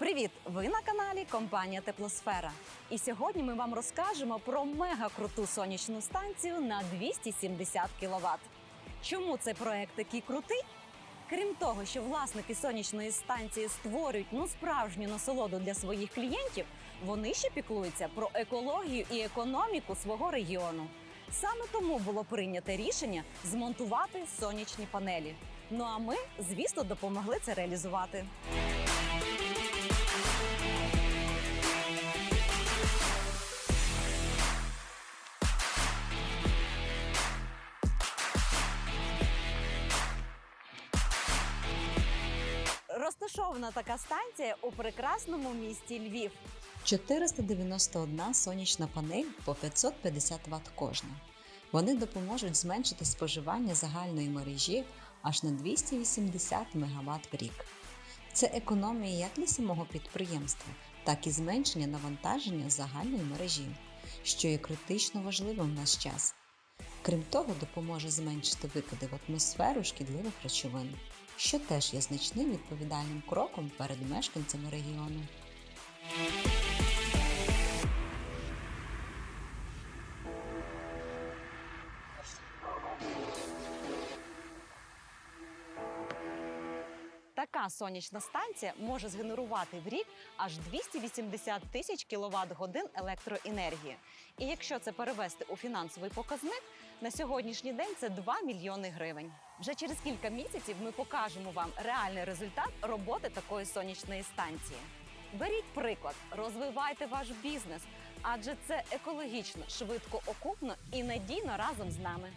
Привіт! Ви на каналі компанія Теплосфера. І сьогодні ми вам розкажемо про мега-круту сонячну станцію на 270 кВт. Чому цей проект такий крутий? Крім того, що власники сонячної станції створюють ну справжню насолоду для своїх клієнтів, вони ще піклуються про екологію і економіку свого регіону. Саме тому було прийнято рішення змонтувати сонячні панелі. Ну а ми, звісно, допомогли це реалізувати. Розташована така станція у прекрасному місті Львів. 491 сонячна панель по 550 Вт кожна. Вони допоможуть зменшити споживання загальної мережі аж на 280 МВт в рік. Це економія як для самого підприємства, так і зменшення навантаження загальної мережі, що є критично важливим в наш час. Крім того, допоможе зменшити викиди в атмосферу шкідливих речовин, що теж є значним відповідальним кроком перед мешканцями регіону. Така сонячна станція може згенерувати в рік аж 280 тисяч кВт годин електроенергії. І якщо це перевести у фінансовий показник, на сьогоднішній день це 2 мільйони гривень. Вже через кілька місяців ми покажемо вам реальний результат роботи такої сонячної станції. Беріть приклад, розвивайте ваш бізнес, адже це екологічно, швидко окупно і надійно разом з нами.